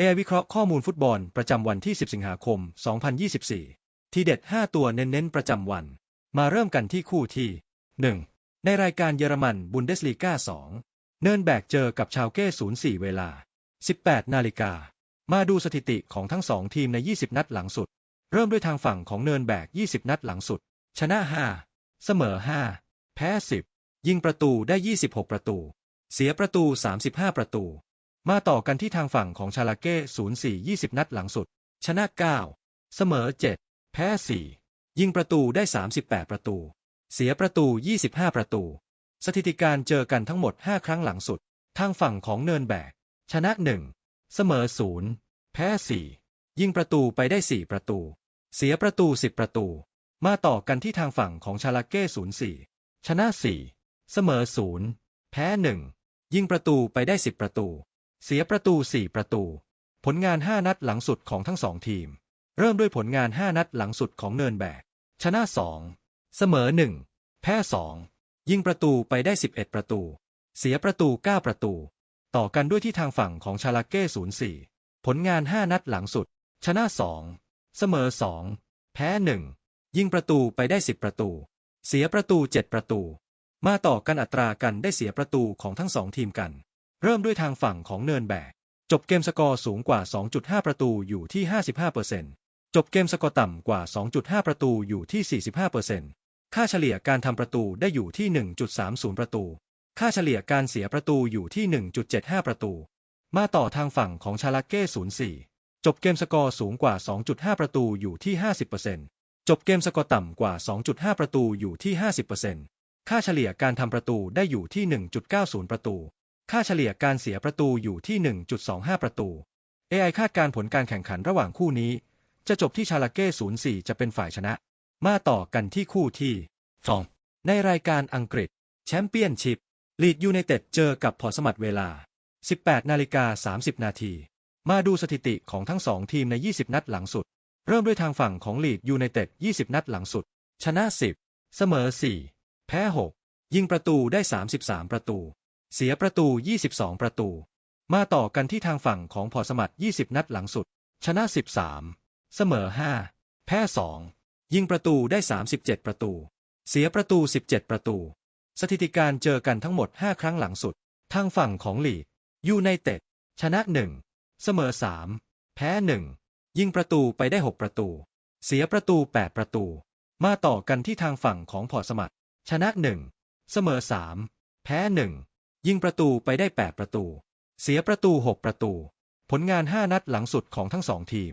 AI วิเคราะห์ข้อมูลฟุตบอลประจำวันที่ 10 สิงหาคม 2024 ทีเด็ด 5 ตัวเน้นๆ ประจำวัน มาเริ่มกันที่คู่ที่ 1. ในรายการเยอรมันบุนเดสลีกา2 เนินแบกเจอกับชาวเก้ 04 เวลา 18 นาฬิกา มาดูสถิติของทั้งสองทีมใน 20 นัดหลังสุด เริ่มด้วยทางฝั่งของเนินแบก 20 นัดหลังสุด ชนะ 5 เสมอ 5 แพ้ 10 ยิงประตูได้ 26 ประตู เสียประตู 35 ประตู มาต่อกันที่ทางฝั่งของชาลาเก้ 04 20 นัดหลังสุด ชนะ 9 เสมอ 7 แพ้ 4 ยิงประตูได้ 38 ประตู เสียประตู 25 ประตู สถิติการเจอกันทั้งหมด 5 ครั้งหลังสุด ทางฝั่งของเนินแบก ชนะ 1 เสมอ 0 แพ้ 4 ยิงประตูไปได้ 4 ประตู เสียประตู 10 ประตู มาต่อกันที่ทางฝั่งของชาลาเก้ 04 ชนะ 4 เสมอ 0 แพ้ 1 ยิงประตูไปได้ 10 ประตู เสียประตู 4 ประตู ผลงาน 5 นัดหลังสุดของทั้งสองทีม เริ่มด้วยผลงาน 5 นัดหลังสุดของเนินแบก ชนะ 2 เสมอ 1 แพ้ 2 ยิงประตูไปได้ 11 ประตู เสียประตู 9 ประตู ต่อกันด้วยที่ทางฝั่งของชาลาเก้ 04 ผลงาน 5 นัดหลังสุด ชนะ 2 เสมอ 2 แพ้ 1 ยิงประตูไปได้ 10 ประตู เสียประตู 7 ประตู มาต่อกันอัตรากันได้เสียประตูของทั้งสองทีมกัน เริ่มด้วยทางฝั่งของเนินแบก จบเกมสกอร์สูงกว่า 2.5 ประตูอยู่ที่ 55%จบเกมสกอร์ต่ำกว่า 2.5 ประตูอยู่ที่ 45%ค่าเฉลี่ยการทำประตูได้อยู่ที่ 1.30 ประตู ค่าเฉลี่ยการเสียประตูอยู่ที่ 1.75 ประตู มาต่อทางฝั่งของชาลาเก้ 04 จบเกมสกอร์สูงกว่า 2.5 ประตูอยู่ที่ 50%จบเกมสกอร์ต่ำกว่า 2.5 ประตูอยู่ที่ 50%ค่าเฉลี่ยการทำประตูได้อยู่ที่ 1.90 ประตู ค่าเฉลี่ยการเสียประตูอยู่ที่ 1.25 ประตู AI คาดการผลการแข่งขันระหว่างคู่นี้ จะจบที่ชาลาเก้ 04 จะเป็นฝ่ายชนะ มาต่อกันที่คู่ที่ 2 ในรายการอังกฤษ แชมเปี้ยนชิพลีดยูไนเต็ดเจอกับพอสมัดเวลา 18 นาฬิกา 30 นาที มาดูสถิติของทั้งสองทีมใน 20 นัดหลังสุด เริ่มด้วยทางฝั่งของลีดยูไนเต็ด 20 นัดหลังสุด ชนะ 10 เสมอ 4 แพ้ 6 ยิงประตูได้ 33 ประตู เสียประตู 22 ประตู มาต่อกันที่ทางฝั่งของพอสมัด20 นัดหลังสุด ชนะ 13 เสมอ 5 แพ้ 2 ยิงประตูได้ 37 ประตู เสียประตู 17 ประตู สถิติการเจอกันทั้งหมด 5 ครั้งหลังสุด ทางฝั่งของลีดยูไนเต็ด ชนะ 1 เสมอ 3 แพ้ 1 ยิงประตูไปได้ 6 ประตู เสียประตู 8 ประตู มาต่อกันที่ทางฝั่งของพอสมัตชนะ 1 เสมอ 3 แพ้ 1 ยิงประตูไปได้ 8 ประตู เสียประตู 6 ประตู ผลงาน 5 นัดหลังสุดของทั้งสองทีม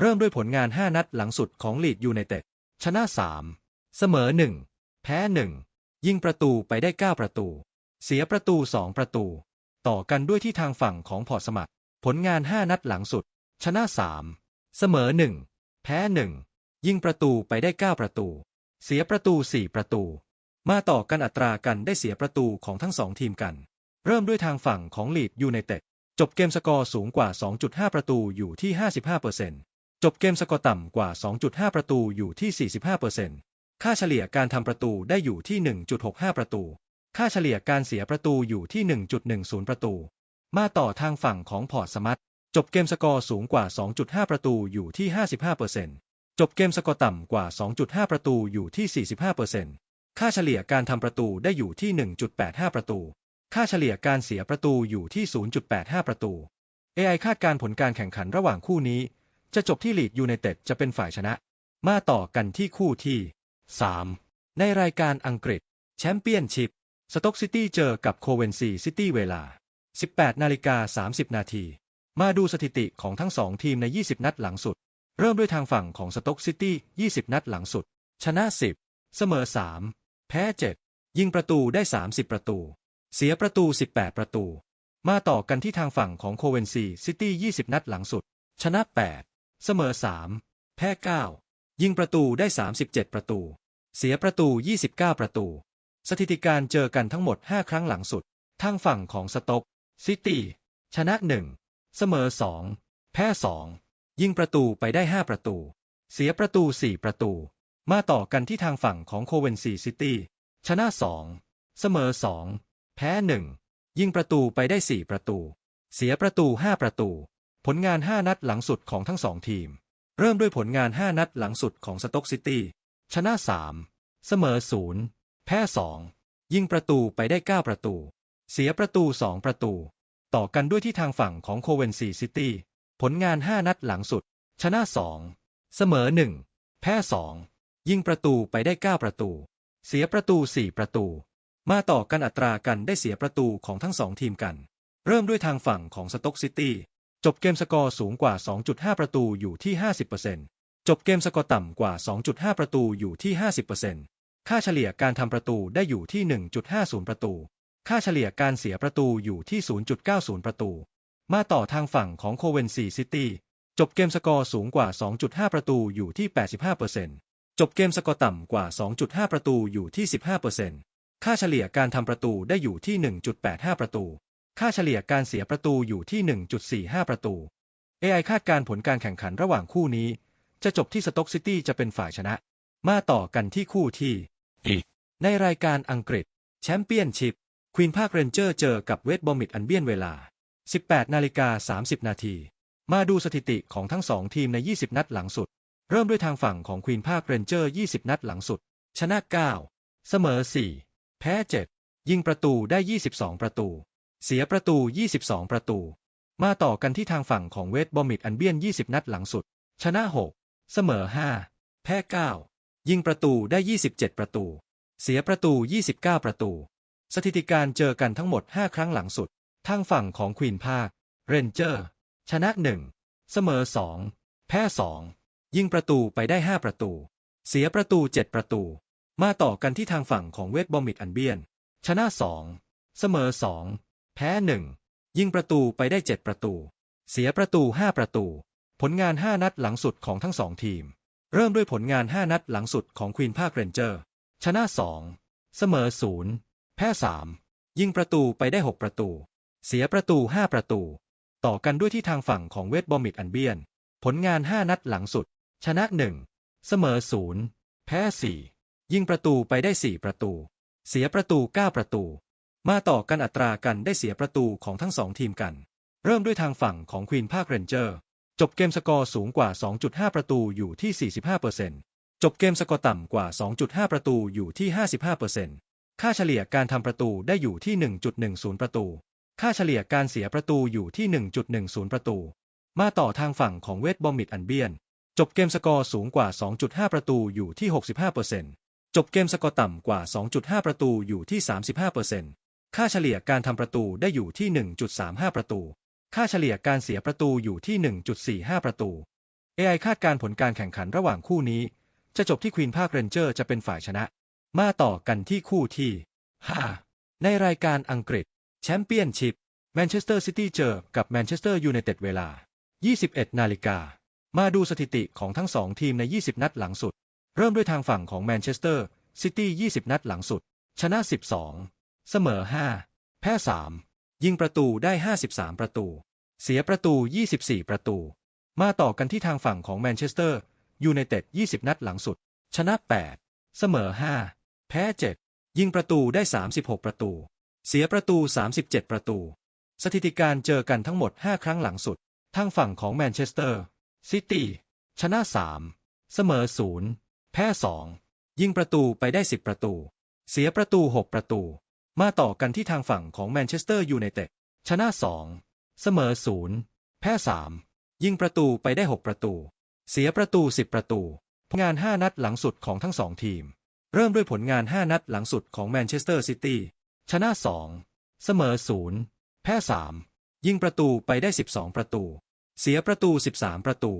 เริ่มด้วยผลงาน 5 นัดหลังสุดของลีดยูไนเต็ดชนะ 3 เสมอ 1 แพ้ 1 ยิงประตูไปได้ 9 ประตู เสียประตู 2 ประตู ต่อกันด้วยที่ทางฝั่งของพอร์สมัตผลงาน 5 นัดหลังสุด ชนะ 3 เสมอ 1 แพ้ 1 ยิงประตูไปได้ 9 ประตู เสียประตู 4 ประตู มาต่อกันอัตรากันได้เสียประตูของทั้งสองทีมกัน เริ่มด้วยทางฝั่งของลีดยูไนเต็ดจบเกมสกอร์สูงกว่า 2.5 ประตูอยู่ที่ 55%จบเกมสกอร์ต่ำกว่า 2.5 ประตูอยู่ที่ 45%ค่าเฉลี่ยการทำประตูได้อยู่ที่ 1.65 ประตู ค่าเฉลี่ยการเสียประตูอยู่ที่ 1.10 ประตู มาต่อทางฝั่งของพอร์ตสมัตจบเกมสกอร์สูงกว่า 2.5 ประตูอยู่ที่ 55%จบเกมสกอร์ต่ำกว่า 2.5 ประตูอยู่ที่ 45%ค่าเฉลี่ยการทำประตูได้อยู่ที่ 1.85 ประตู ค่าเฉลี่ยการเสียประตูอยู่ที่ 0.85 ประตู AI คาดการผลการแข่งขันระหว่างคู่นี้ จะจบที่ลีดยูไนเต็ดจะเป็นฝ่ายชนะ มาต่อกันที่คู่ที่ 3 ในรายการอังกฤษ แชมเปี้ยนชิพสต็อกซิตี้เจอกับโคเวนซีซิตี้เวลา 18 นาฬิกา 30 นาที มาดูสถิติของทั้งสองทีมใน 20 นัดหลังสุด เริ่มด้วยทางฝั่งของสต็อกซิตี้ 20 นัดหลังสุด ชนะ 10 เสมอ 3 แพ้ 7 ยิงประตูได้ 30 ประตู เสียประตู 18 ประตู มาต่อกันที่ทางฝั่งของโคเวนซีซิตี้ 20 นัดหลังสุด ชนะ 8 เสมอ 3 แพ้ 9 ยิงประตูได้ 37 ประตู เสียประตู 29 ประตู สถิติการเจอกันทั้งหมด 5 ครั้งหลังสุด ทางฝั่งของสต็อกซิตี้ ชนะ 1 เสมอ 2 แพ้ 2 ยิงประตูไปได้ 5 ประตู เสียประตู 4 ประตู มาต่อกันที่ทางฝั่งของโคเวนซีซิตี้ ชนะ 2 เสมอ 2 แพ้1ยิงประตูไปได้4ประตู เสียประตู5ประตู ผลงาน5นัดหลังสุดของทั้งสองทีม เริ่มด้วยผลงาน5นัดหลังสุดของสต็อกซิตี้ชนะ3เสมอ0แพ้2ยิงประตูไปได้9ประตู เสียประตู2ประตู ต่อกันด้วยที่ทางฝั่งของโคเวนซีซิตี้ผลงาน5นัดหลังสุด ชนะ2เสมอ1แพ้2ยิงประตูไปได้9ประตู เสียประตู4ประตู มาต่อกันอัตรากันได้เสียประตูของทั้งสองทีมกัน เริ่มด้วยทางฝั่งของสต็อกซิตี้จบเกมสกอร์สูงกว่า 2.5 ประตูอยู่ที่ 50%จบเกมสกอร์ต่ำกว่า 2.5 ประตูอยู่ที่ 50%ค่าเฉลี่ยการทำประตูได้อยู่ที่ 1.50 ประตู ค่าเฉลี่ยการเสียประตูอยู่ที่ 0.90 ประตู มาต่อทางฝั่งของโคเวนซีซิตี้จบเกมสกอร์สูงกว่า 2.5 ประตูอยู่ที่ 85%จบเกมสกอร์ต่ำกว่า 2.5 ประตูอยู่ที่ 15% ค่าเฉลี่ยการทำประตูได้อยู่ที่ 1.85 ประตู ค่าเฉลี่ยการเสียประตูอยู่ที่ 1.45 ประตู AI คาดการณ์ผลการแข่งขันระหว่างคู่นี้ จะจบที่สต็อกซิตี้จะเป็นฝ่ายชนะ มาต่อกันที่คู่ที่ในรายการอังกฤษ แชมเปี้ยนชิพควีนภาคเรนเจอร์เจอกับเวสต์บอมิดอันเบียนเวลา 18นาฬิกา30 นาที มาดูสถิติของทั้งสองทีมใน 20 นัดหลังสุด เริ่มด้วยทางฝั่งของควีนภาคเรนเจอร์ 20 นัดหลังสุด ชนะ 9 เสมอ 4 แพ้ 7 ยิงประตูได้ 22 ประตู เสียประตู 22 ประตู มาต่อกันที่ทางฝั่งของเวสต์บอมิดอันเบียน 20 นัดหลังสุด ชนะ 6 เสมอ 5 แพ้ 9 ยิงประตูได้ 27 ประตู เสียประตู 29 ประตู สถิติการเจอกันทั้งหมด 5 ครั้งหลังสุด ทางฝั่งของควีนภาค เรนเจอร์ ชนะ 1 เสมอ 2 แพ้ 2 ยิงประตูไปได้ 5 ประตู เสียประตู 7 ประตู มาต่อกันที่ทางฝั่งของเวสต์บอมิดอันเบียน ชนะ 2 เสมอ 2 แพ้ 1 ยิงประตูไปได้ 7 ประตู เสียประตู 5 ประตู ผลงาน 5 นัดหลังสุดของทั้งสองทีม เริ่มด้วยผลงาน 5 นัดหลังสุดของควีนภาคเรนเจอร์ ชนะ 2 เสมอ 0 แพ้ 3 ยิงประตูไปได้ 6 ประตู เสียประตู 5 ประตู ต่อกันด้วยที่ทางฝั่งของเวสต์บอมิดอันเบียน ผลงาน 5 นัดหลังสุด ชนะ 1 เสมอ 0 แพ้ 4 ยิงประตูไปได้4ประตู เสียประตู9ประตู มาต่อกันอัตรากันได้เสียประตูของทั้งสองทีมกัน เริ่มด้วยทางฝั่งของควีนภาคเรนเจอร์ จบเกมสกอร์สูงกว่า 2.5 ประตูอยู่ที่ 45%จบเกมสกอร์ต่ำกว่า 2.5 ประตูอยู่ที่ 55%ค่าเฉลี่ยการทำประตูได้อยู่ที่ 1.10 ประตู ค่าเฉลี่ยการเสียประตูอยู่ที่ 1.10 ประตู มาต่อทางฝั่งของเวสต์บอมิดอันเบียน จบเกมสกอร์สูงกว่า 2.5 ประตูอยู่ที่ 65% จบเกมสกอร์ต่ำกว่า 2.5 ประตูอยู่ที่ 35%ค่าเฉลี่ยการทำประตูได้อยู่ที่ 1.35 ประตู ค่าเฉลี่ยการเสียประตูอยู่ที่ 1.45 ประตู AI คาดการผลการแข่งขันระหว่างคู่นี้ จะจบที่ควีนภาคเรนเจอร์จะเป็นฝ่ายชนะ มาต่อกันที่คู่ที่ 5 ในรายการอังกฤษ แชมเปี้ยนชิพแมนเชสเตอร์ซิตี้เจอกับแมนเชสเตอร์ยูไนเต็ดเวลา 21 นาฬิกา มาดูสถิติของทั้งสองทีมใน 20 นัดหลังสุด เริ่มด้วยทางฝั่งของแมนเชสเตอร์ซิตี้ 20 นัดหลังสุด ชนะ 12 เสมอ 5 แพ้ 3 ยิงประตูได้ 53 ประตู เสียประตู 24 ประตู มาต่อกันที่ทางฝั่งของแมนเชสเตอร์ยูไนเต็ด 20 นัดหลังสุด ชนะ 8 เสมอ 5 แพ้ 7 ยิงประตูได้ 36 ประตู เสียประตู 37 ประตู สถิติการเจอกันทั้งหมด 5 ครั้งหลังสุด ทางฝั่งของแมนเชสเตอร์ซิตี้ชนะ 3 เสมอ 0 แพ้2ยิงประตูไปได้10ประตู เสียประตู6ประตู มาต่อกันที่ทางฝั่งของแมนเชสเตอร์ยูไนเต็ดชนะ2เสมอ0แพ้3ยิงประตูไปได้6ประตู เสียประตู10ประตู ผลงาน5นัดหลังสุดของทั้งสองทีม เริ่มด้วยผลงาน5นัดหลังสุดของแมนเชสเตอร์ซิตี้ชนะ2เสมอ0แพ้3ยิงประตูไปได้ 12 ประตู เสียประตู 13 ประตู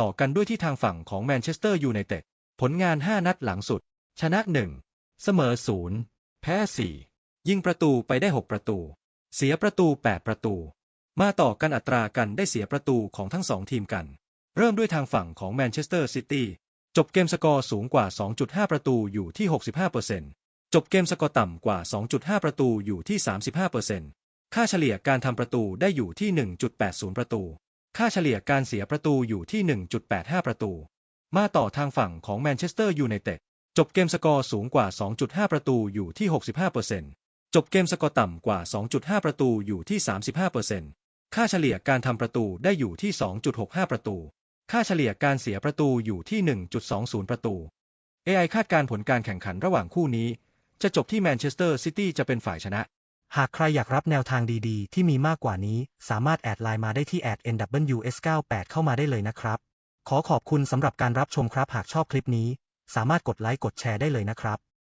ต่อกันด้วยที่ทางฝั่งของแมนเชสเตอร์ยูไนเต็ด ผลงาน 5 นัดหลังสุด ชนะ 1 เสมอ 0 แพ้ 4 ยิงประตูไปได้ 6 ประตู เสียประตู 8 ประตู มาต่อกันอัตรากันได้เสียประตูของทั้งสองทีมกัน เริ่มด้วยทางฝั่งของแมนเชสเตอร์ซิตี้จบเกมสกอร์สูงกว่า 2.5 ประตูอยู่ที่ 65%จบเกมสกอร์ต่ำกว่า 2.5 ประตูอยู่ที่ 35%ค่าเฉลี่ยการทำประตูได้อยู่ที่ 1.80 ประตู ค่าเฉลี่ยการเสียประตูอยู่ที่ 1.85 ประตู มาต่อทางฝั่งของแมนเชสเตอร์ยูไนเต็ดจบเกมสกอร์สูงกว่า 2.5 ประตูอยู่ที่ 65%จบเกมสกอร์ต่ำกว่า 2.5 ประตูอยู่ที่ 35%ค่าเฉลี่ยการทำประตูได้อยู่ที่ 2.65 ประตู ค่าเฉลี่ยการเสียประตูอยู่ที่ 1.20 ประตู AI คาดการผลการแข่งขันระหว่างคู่นี้ จะจบที่แมนเชสเตอร์ซิตี้จะเป็นฝ่ายชนะ หากใครอยากรับแนวทางดีๆ ที่มีมากกว่านี้ สามารถแอดไลน์มาได้ที่แอด NWS98 เข้ามาได้เลยนะครับ ขอขอบคุณสำหรับการรับชมครับหากชอบคลิปนี้ สามารถกดไลค์กดแชร์ได้เลยนะครับ